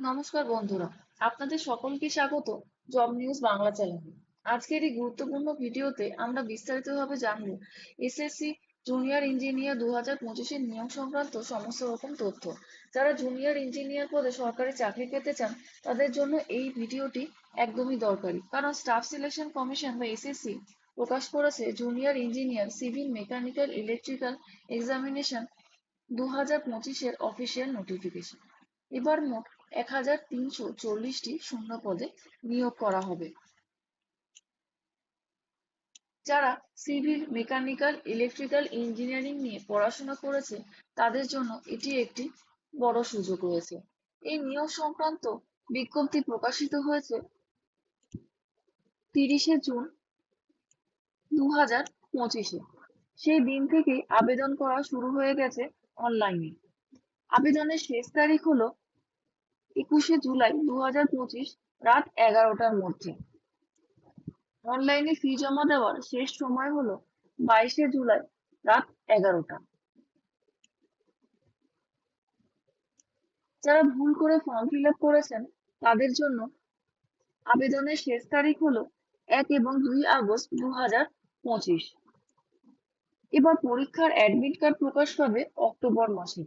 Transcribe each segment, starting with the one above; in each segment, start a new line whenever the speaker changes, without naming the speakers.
নমস্কার বন্ধুরা, আপনাদের সকলকে স্বাগত জব নিউজ বাংলা চ্যানেলে। আজকের এই গুরুত্বপূর্ণ ভিডিওতে আমরা বিস্তারিতভাবে জানব এসএসসি জুনিয়র ইঞ্জিনিয়ার দু হাজার পঁচিশের নিয়োগ সংক্রান্ত সমস্ত রকম তথ্য। যারা জুনিয়র ইঞ্জিনিয়ার পদে সরকারি চাকরি পেতে চান, তাদের জন্য এই ভিডিওটি একদমই দরকারি। কারণ স্টাফ সিলেকশন কমিশন বা এসএসসি প্রকাশ করেছে junior engineer civil mechanical electrical examination দু হাজার পঁচিশের অফিসিয়াল নোটিফিকেশন এবার মোট এক হাজার তিনশো চল্লিশটি শূন্য পদে নিয়োগ করা হবে। যারা সিভিল, মেকানিক্যাল, ইলেকট্রিক্যাল ইঞ্জিনিয়ারিং নিয়ে পড়াশোনা করেছে, তাদের জন্য এটি একটি বড় সুযোগ রয়েছে। এই নিয়োগ সংক্রান্ত বিজ্ঞপ্তি প্রকাশিত হয়েছে তিরিশে জুন দু হাজার পঁচিশে। সেই দিন থেকে আবেদন করা শুরু হয়ে গেছে অনলাইনে। আবেদনের শেষ তারিখ হলো একুশে জুলাই দু হাজার পঁচিশ রাত এগারোটার মধ্যে। অনলাইনে ফি জমা দেওয়ার শেষ সময় হলো বাইশে জুলাই রাত এগারোটা। যারা ভুল করে ফর্ম ফিল আপ করেছেন, তাদের জন্য আবেদনের শেষ তারিখ হলো এক এবং দুই আগস্ট দু হাজার পঁচিশ। এবার পরীক্ষার অ্যাডমিট কার্ড প্রকাশ পাবে অক্টোবর মাসে।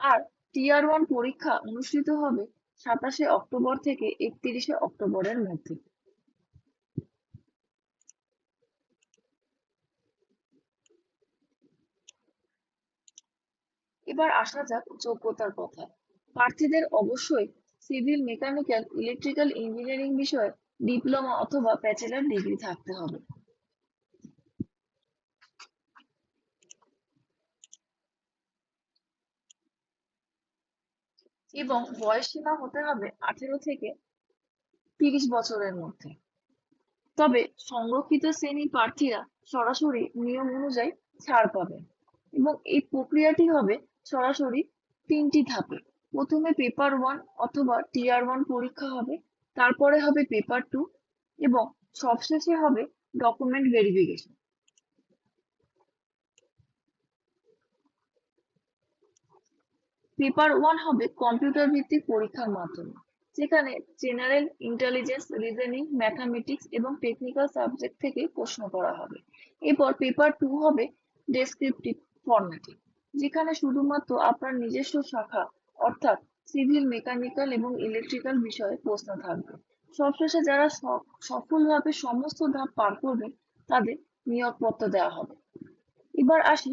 আর টিআর ওয়ান পরীক্ষা অনুষ্ঠিত হবে সাতাশে অক্টোবর থেকে একত্রিশে অক্টোবরের মধ্যে। এবার আসা যাক যোগ্যতার কথা। প্রার্থীদের অবশ্যই সিভিল, মেকানিক্যাল, ইলেকট্রিক্যাল, ইঞ্জিনিয়ারিং বিষয়ে ডিপ্লোমা অথবা ব্যাচেলার ডিগ্রি থাকতে হবে। এবং বয়স সীমা হতে হবে আঠেরো থেকে তিরিশ বছরের মধ্যে। তবে সংরক্ষিত শ্রেণি প্রার্থীরা সরাসরি নিয়ম অনুযায়ী ছাড় পাবেন এবং এই প্রক্রিয়াটি হবে সরাসরি তিনটি ধাপে। প্রথমে পেপার ওয়ান অথবা টিআর ওয়ান পরীক্ষা হবে, তারপরে হবে পেপার টু এবং সবশেষে হবে ডকুমেন্ট ভেরিফিকেশন পেপার ওয়ান হবে কম্পিউটার ভিত্তিক পরীক্ষার মাধ্যমে, যেখানে জেনারেল ইন্টেলিজেন্স রিজনিং ম্যাথামেটিক্স এবং টেকনিক্যাল সাবজেক্ট থেকে প্রশ্ন করা হবে। এরপর পেপার টু হবে ডেসক্রিপটিভ ফরম্যাটে যেখানে শুধুমাত্র আপনার নিজস্ব শাখা, অর্থাৎ সিভিল মেকানিক্যাল এবং ইলেকট্রিক্যাল বিষয়ে প্রশ্ন থাকবে। সবশেষে যারা সফলভাবে সমস্ত ধাপ পার করবে তাদের নিয়োগপত্র দেওয়া হবে। এবার আসি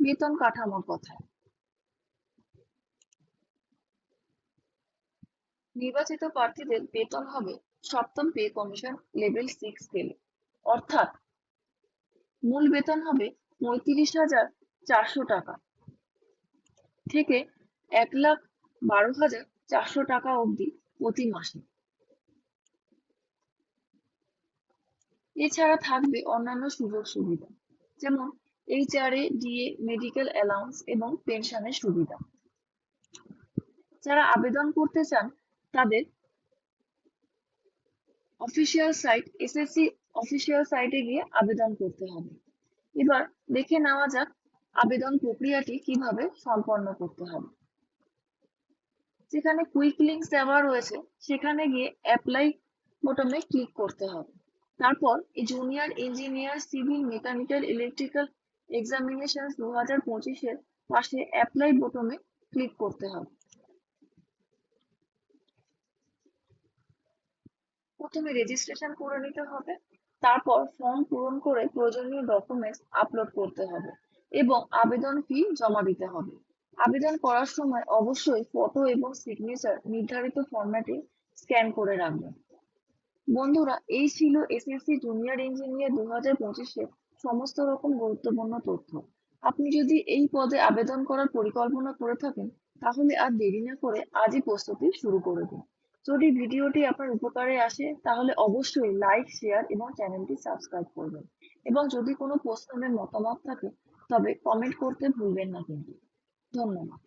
বেতন কাঠামোর কথায়। নির্বাচিত প্রার্থীদের বেতন হবে সপ্তম পে কমিশন লেভেল সিক্স স্কেলে অর্থাৎ মূল বেতন হবে পঁয়ত্রিশ হাজার চারশো টাকা থেকে এক লাখ বারো হাজার চারশো টাকা অবধি প্রতি মাসে। এছাড়া থাকবে অন্যান্য সুযোগ সুবিধা, যেমন এইচআরএ ডিএ, মেডিকেল অ্যালাউন্স এবং পেনশনের সুবিধা। যারা আবেদন করতে চান তাদের অফিসিয়াল সাইট এসএসসি অফিসিয়াল সাইটে গিয়ে আবেদন করতে হবে। এবার দেখে নেওয়া যাক আবেদন প্রক্রিয়াটি কীভাবে সম্পন্ন করতে হবে। যেখানে কুইক লিঙ্কস দেওয়া রয়েছে, সেখানে গিয়ে অ্যাপ্লাই বোতামে ক্লিক করতে হবে। তারপর junior engineer civil mechanical electrical examination দু হাজার পঁচিশের পাশে অ্যাপ্লাই বোতামে ক্লিক করতে হবে। প্রথমে রেজিস্ট্রেশন করে নিতে হবে, তারপর ফর্ম পূরণ করে প্রয়োজনীয় ডকুমেন্টস আপলোড করতে হবে এবং আবেদন ফি জমা দিতে হবে। আবেদন করার সময় অবশ্যই ফটো এবং সিগনেচার নির্ধারিত ফরম্যাটে স্ক্যান করে রাখবেন। বন্ধুরা, এই ছিল এসএসসি জুনিয়র ইঞ্জিনিয়ার দু হাজার পঁচিশে সমস্ত রকম গুরুত্বপূর্ণ তথ্য। আপনি যদি এই পদে আবেদন করার পরিকল্পনা করে থাকেন, তাহলে আর দেরি না করে আজই প্রস্তুতি শুরু করে দিন। যদি ভিডিওটি আপনার উপকারে আসে, তাহলে অবশ্যই লাইক শেয়ার এবং চ্যানেলটি সাবস্ক্রাইব করবেন। এবং যদি কোনো প্রশ্নের মতামত থাকে, তবে কমেন্ট করতে ভুলবেন না কিন্তু। ধন্যবাদ।